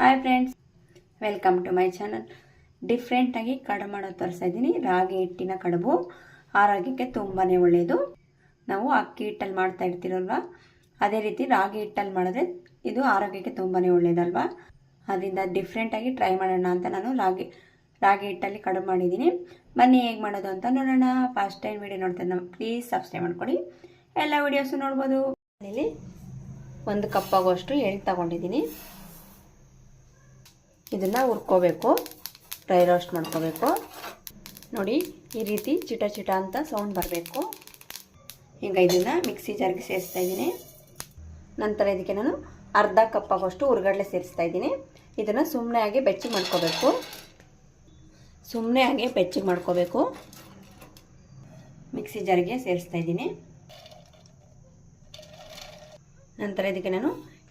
Hi friends welcome to my channel ಡಿಫ್ರೆಂಟಾಗಿ ಕಡುಬು ಮಾಡೋದು ತೋರಿಸ್ತಾ ಇದ್ದೀನಿ. ರಾಗಿ ಹಿಟ್ಟಿನ ಕಡುಬು, ಆರೋಗ್ಯಕ್ಕೆ ತುಂಬಾ ಒಳ್ಳೆಯದು ನಾವು ಅಕ್ಕಿ ಹಿಟ್ಟಲ್ಲಿ ಮಾಡ್ತಾ ಇರ್ತೀರಲ್ವ? ಅದೇ ರೀತಿ ರಾಗಿ ಹಿಟ್ಟಲ್ಲಿ ಮಾಡಿದ್ರೆ ಇದು ಆರೋಗ್ಯಕ್ಕೆ ತುಂಬಾ ಒಳ್ಳೆಯದಲ್ವಾ ಅದರಿಂದ ಡಿಫ್ರೆಂಟಾಗಿ ಟ್ರೈ ಮಾಡೋಣ ಅಂತ ನಾನು ರಾಗಿ ರಾಗಿ ಹಿಟ್ಟಲ್ಲಿ ಕಡುಬು ಮಾಡಿದ್ದೀನಿ. ಬನ್ನಿ ಹೇಗೆ ಮಾಡೋದು ಅಂತ ನೋಡೋಣ. ಫಸ್ಟ್ ಟೈಮ್ ವಿಡಿಯೋ ನೋಡ್ತಾರೆ ನಾವು ಪ್ಲೀಸ್ ಸಬ್ಸ್ಕ್ರೈಬ್ ಮಾಡ್ಕೊಳ್ಳಿ ಎಲ್ಲ ವೀಡಿಯೋಸು ನೋಡ್ಬೋದು. ಇಲ್ಲಿ ಒಂದು ಕಪ್ ಆಗುವಷ್ಟು ಎಳ್ಳು ತಗೊಂಡಿದ್ದೀನಿ. ಇದನ್ನು ಹುರ್ಕೋಬೇಕು ಡ್ರೈ ರೋಸ್ಟ್ ಮಾಡ್ಕೋಬೇಕು. ನೋಡಿ, ಈ ರೀತಿ ಚಿಟ ಚಿಟ ಅಂತ ಸೌಂಡ್ ಬರಬೇಕು. ಈಗ ಇದನ್ನು ಮಿಕ್ಸಿ ಜಾರ್ಗೆ ಸೇರಿಸ್ತಾ ಇದ್ದೀನಿ. ನಂತರ ಇದಕ್ಕೆ ನಾನು ಅರ್ಧ ಕಪ್ ಆಗೋಷ್ಟು ಸೇರಿಸ್ತಾ ಇದ್ದೀನಿ. ಇದನ್ನು ಸುಮ್ಮನೆ ಆಗಿ ಬೆಚ್ಚಿ ಮಾಡ್ಕೋಬೇಕು. ಸುಮ್ಮನೆ ಆಗಿ ಬೆಚ್ಚಿ ಮಾಡ್ಕೋಬೇಕು. ಮಿಕ್ಸಿ ಜಾರಿಗೆ ಸೇರಿಸ್ತಾ ಇದ್ದೀನಿ. ನಂತರ ಇದಕ್ಕೆ ನಾನು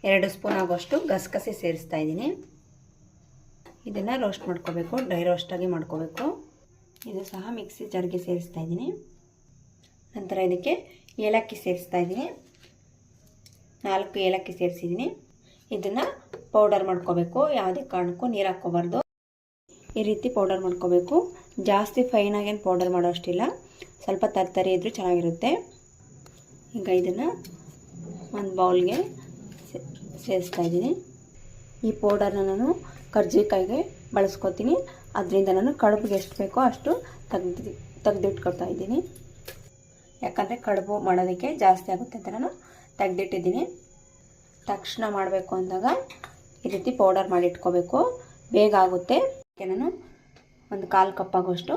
ಎರಡು ಸ್ಪೂನ್ ಆಗೋಷ್ಟು ಗಸಗಸೆ ಸೇರಿಸ್ತಾ ಇದ್ದೀನಿ. ಇದನ್ನು ರೋಸ್ಟ್ ಮಾಡ್ಕೋಬೇಕು ಡ್ರೈ ರೋಸ್ಟಾಗಿ ಮಾಡ್ಕೋಬೇಕು. ಇದು ಸಹ ಮಿಕ್ಸಿ ಜಾರ್ಗೆ ಸೇರಿಸ್ತಾ ಇದ್ದೀನಿ. ನಂತರ ಇದಕ್ಕೆ ಏಲಕ್ಕಿ ಸೇರಿಸ್ತಾ ಇದ್ದೀನಿ. ನಾಲ್ಕು ಏಲಕ್ಕಿ ಸೇರಿಸಿದ್ದೀನಿ. ಇದನ್ನು ಪೌಡರ್ ಮಾಡ್ಕೋಬೇಕು. ಯಾವುದೇ ಕಾರಣಕ್ಕೂ ನೀರು ಹಾಕ್ಕೋಬಾರ್ದು. ಈ ರೀತಿ ಪೌಡರ್ ಮಾಡ್ಕೋಬೇಕು. ಜಾಸ್ತಿ ಫೈನಾಗೇನು ಪೌಡರ್ ಮಾಡೋ ಅಷ್ಟಿಲ್ಲ. ಸ್ವಲ್ಪ ತರ್ತರಿ ಇದ್ದರೂ ಚೆನ್ನಾಗಿರುತ್ತೆ. ಈಗ ಇದನ್ನು ಒಂದು ಬೌಲ್ಗೆ ಸೇರಿಸ್ತಾ ಇದ್ದೀನಿ. ಈ ಪೌಡರ್ನ ನಾನು ಕರ್ಜಿಕಾಯಿಗೆ ಬಳಸ್ಕೊತೀನಿ. ಅದರಿಂದ ನಾನು ಕಡುಬಿಗೆ ಎಷ್ಟು ಬೇಕೋ ಅಷ್ಟು ತೆಗ್ದು ತೆಗೆದಿಟ್ಕೊಳ್ತಾ ಇದ್ದೀನಿ. ಯಾಕಂದರೆ ಕಡುಬು ಮಾಡೋದಕ್ಕೆ ಜಾಸ್ತಿ ಆಗುತ್ತೆ ಅಂತ ನಾನು ತೆಗ್ದಿಟ್ಟಿದ್ದೀನಿ. ತಕ್ಷಣ ಮಾಡಬೇಕು ಅಂದಾಗ ಈ ರೀತಿ ಪೌಡರ್ ಮಾಡಿ ಇಟ್ಕೋಬೇಕು. ಬೇಗ ಆಗುತ್ತೆ. ಅದಕ್ಕೆ ನಾನು ಒಂದು ಕಾಲು ಕಪ್ ಆಗೋಷ್ಟು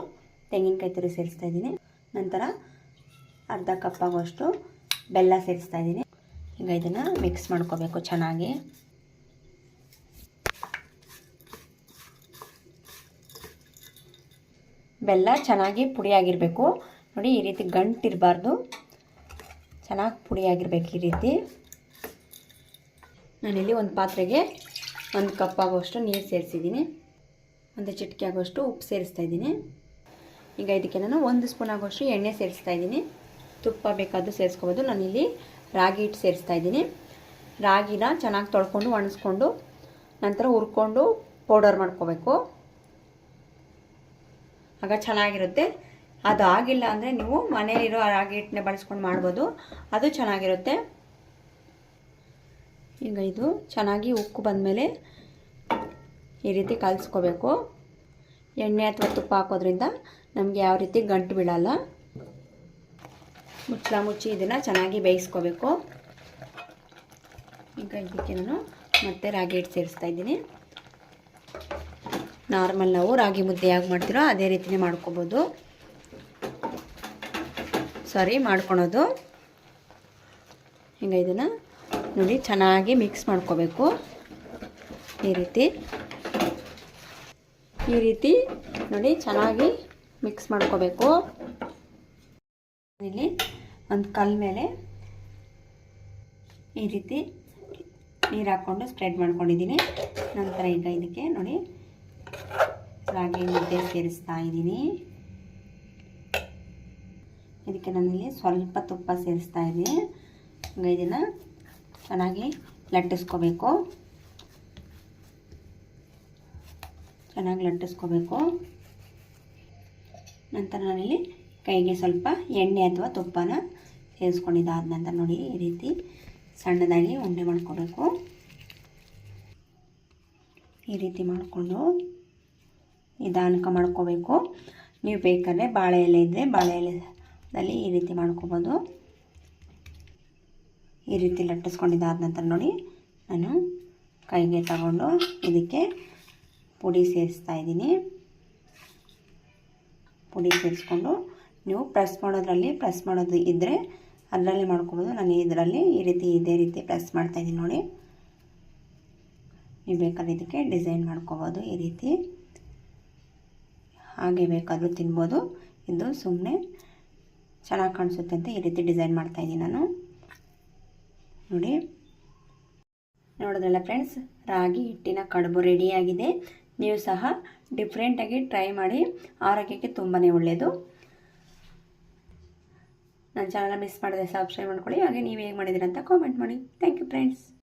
ತೆಂಗಿನಕಾಯಿ ತುರಿ ಸೇರಿಸ್ತಾ ಇದ್ದೀನಿ. ನಂತರ ಅರ್ಧ ಕಪ್ ಆಗೋಷ್ಟು ಬೆಲ್ಲ ಸೇರಿಸ್ತಾ ಇದ್ದೀನಿ. ಈಗ ಇದನ್ನು ಮಿಕ್ಸ್ ಮಾಡ್ಕೋಬೇಕು ಚೆನ್ನಾಗಿ. ಬೆಲ್ಲ ಚೆನ್ನಾಗಿ ಪುಡಿಯಾಗಿರಬೇಕು. ನೋಡಿ, ಈ ರೀತಿ ಗಂಟಿರಬಾರ್ದು. ಚೆನ್ನಾಗಿ ಪುಡಿಯಾಗಿರ್ಬೇಕು ಈ ರೀತಿ. ನಾನಿಲ್ಲಿ ಒಂದು ಪಾತ್ರೆಗೆ ಒಂದು ಕಪ್ ಆಗುವಷ್ಟು ನೀರು ಸೇರಿಸಿದ್ದೀನಿ. ಒಂದು ಚಿಟಿಕೆ ಆಗುವಷ್ಟು ಉಪ್ಪು ಸೇರಿಸ್ತಾ ಇದ್ದೀನಿ. ಈಗ ಇದಕ್ಕೆ ನಾನು ಒಂದು ಸ್ಪೂನ್ ಆಗುವಷ್ಟು ಎಣ್ಣೆ ಸೇರಿಸ್ತಾ ಇದ್ದೀನಿ. ತುಪ್ಪ ಬೇಕಾದರೂ ಸೇರಿಸ್ಕೋಬೋದು. ನಾನಿಲ್ಲಿ ರಾಗಿ ಹಿಟ್ಟು ಸೇರಿಸ್ತಾ ಇದ್ದೀನಿ. ರಾಗಿನ ಚೆನ್ನಾಗಿ ತೊಳ್ಕೊಂಡು ಒಣಸ್ಕೊಂಡು ನಂತರ ಹುರ್ಕೊಂಡು ಪೌಡರ್ ಮಾಡ್ಕೋಬೇಕು. ಆಗ ಚೆನ್ನಾಗಿರುತ್ತೆ. ಅದು ಆಗಿಲ್ಲ ಅಂದರೆ ನೀವು ಮನೇಲಿರೋ ರಾಗಿ ಹಿಟ್ಟನ್ನ ಬಳಸ್ಕೊಂಡು ಮಾಡ್ಬೋದು. ಅದು ಚೆನ್ನಾಗಿರುತ್ತೆ. ಈಗ ಇದು ಚೆನ್ನಾಗಿ ಉಕ್ಕು ಬಂದಮೇಲೆ ಈ ರೀತಿ ಕಲಿಸ್ಕೋಬೇಕು. ಎಣ್ಣೆ ಅಥವಾ ತುಪ್ಪ ಹಾಕೋದ್ರಿಂದ ನಮಗೆ ಯಾವ ರೀತಿ ಗಂಟು ಬೀಳಲ್ಲ. ಮುಚ್ಚಳ ಮುಚ್ಚಿ ಇದನ್ನು ಚೆನ್ನಾಗಿ ಬೇಯಿಸ್ಕೋಬೇಕು. ಈಗ ಇದಕ್ಕೆ ನಾನು ಮತ್ತೆ ರಾಗಿ ಹಿಟ್ಟು ಸೇರಿಸ್ತಾ ಇದ್ದೀನಿ. ನಾರ್ಮಲ್ ನಾವು ರಾಗಿ ಮುದ್ದೆ ಹೇಗೆ ಮಾಡ್ತೀರೋ ಅದೇ ರೀತಿಯೇ ಮಾಡ್ಕೋಬೋದು. ಸಾರಿ ಮಾಡ್ಕೊಳೋದು. ಹಿಂಗೆ ಇದನ್ನು ನೋಡಿ, ಚೆನ್ನಾಗಿ ಮಿಕ್ಸ್ ಮಾಡ್ಕೋಬೇಕು. ಈ ರೀತಿ. ಈ ರೀತಿ ನೋಡಿ, ಚೆನ್ನಾಗಿ ಮಿಕ್ಸ್ ಮಾಡ್ಕೋಬೇಕು. ಇಲ್ಲಿ ಒಂದು ಕಲ್ ಮೇಲೆ ಈ ರೀತಿ ನೀರು ಹಾಕ್ಕೊಂಡು ಸ್ಪ್ರೆಡ್ ಮಾಡ್ಕೊಂಡಿದ್ದೀನಿ. ನಂತರ ಈಗ ಇದಕ್ಕೆ ನೋಡಿ ರಾಗಿ ಮುದ್ದೆ ಸೇರಿಸ್ತಾ ಇದ್ದೀನಿ. ಇದಕ್ಕೆ ನಾನಿಲ್ಲಿ ಸ್ವಲ್ಪ ತುಪ್ಪ ಸೇರಿಸ್ತಾ ಇದ್ದೀನಿ. ಇದನ್ನು ಚೆನ್ನಾಗಿ ಲಟ್ಟಿಸ್ಕೋಬೇಕು. ಚೆನ್ನಾಗಿ ಲಟ್ಟಿಸ್ಕೋಬೇಕು. ನಂತರ ನಾನಿಲ್ಲಿ ಕೈಗೆ ಸ್ವಲ್ಪ ಎಣ್ಣೆ ಅಥವಾ ತುಪ್ಪನ ಸೇರಿಸ್ಕೊಂಡಿದ್ದಾದ ನಂತರ ನೋಡಿ ಈ ರೀತಿ ಸಣ್ಣದಾಗಿ ಉಂಡೆ ಮಾಡ್ಕೋಬೇಕು. ಈ ರೀತಿ ಮಾಡಿಕೊಂಡು ನಿಧಾನಕ್ಕೆ ಮಾಡ್ಕೋಬೇಕು. ನೀವು ಬೇಕಾದರೆ ಬಾಳೆ ಎಲೆ ಇದ್ದರೆ ಬಾಳೆ ಎಲೆದಲ್ಲಿ ಈ ರೀತಿ ಮಾಡ್ಕೋಬೋದು. ಈ ರೀತಿ ಲಟ್ಟಿಸ್ಕೊಂಡಿದ್ದಾದ ನಂತರ ನೋಡಿ, ನಾನು ಕೈಗೆ ತಗೊಂಡು ಇದಕ್ಕೆ ಪುಡಿ ಸೇರಿಸ್ತಾ ಇದ್ದೀನಿ. ಪುಡಿ ಸೇರಿಸ್ಕೊಂಡು ನೀವು ಪ್ರೆಸ್ ಮಾಡೋದ್ರಲ್ಲಿ, ಪ್ರೆಸ್ ಮಾಡೋದು ಇದ್ದರೆ ಅದರಲ್ಲಿ ಮಾಡ್ಕೊಬೋದು. ನಾನು ಇದರಲ್ಲಿ ಈ ರೀತಿ, ಇದೇ ರೀತಿ ಪ್ರೆಸ್ ಮಾಡ್ತಾಯಿದ್ದೀನಿ ನೋಡಿ. ನೀವು ಬೇಕಾದ್ರೆ ಇದಕ್ಕೆ ಡಿಸೈನ್ ಮಾಡ್ಕೋಬೋದು ಈ ರೀತಿ. ಹಾಗೆ ಬೇಕಾದರೂ ತಿನ್ಬೋದು. ಇದು ಸುಮ್ಮನೆ ಚೆನ್ನಾಗಿ ಕಾಣಿಸುತ್ತೆ ಅಂತ ಈ ರೀತಿ ಡಿಸೈನ್ ಮಾಡ್ತಾಯಿದ್ದೀನಿ ನಾನು. ನೋಡಿ. ನೋಡಿದ್ರಲ್ಲ ಫ್ರೆಂಡ್ಸ್, ರಾಗಿ ಹಿಟ್ಟಿನ ಕಡುಬು ರೆಡಿಯಾಗಿದೆ ನೀವು ಸಹ ಡಿಫ್ರೆಂಟಾಗಿ ಟ್ರೈ ಮಾಡಿ ಆರೋಗ್ಯಕ್ಕೆ ತುಂಬಾ ಒಳ್ಳೆಯದು ನನ್ನ ಚಾನಲ್ ಮಿಸ್ ಮಾಡಿದ್ರೆ ಸಬ್ಸ್ಕ್ರೈಬ್ ಮಾಡ್ಕೊಳ್ಳಿ. ಹಾಗೆ ನೀವು ಹೇಗೆ ಮಾಡಿದ್ದೀರ ಅಂತ ಕಾಮೆಂಟ್ ಮಾಡಿ. Thank you friends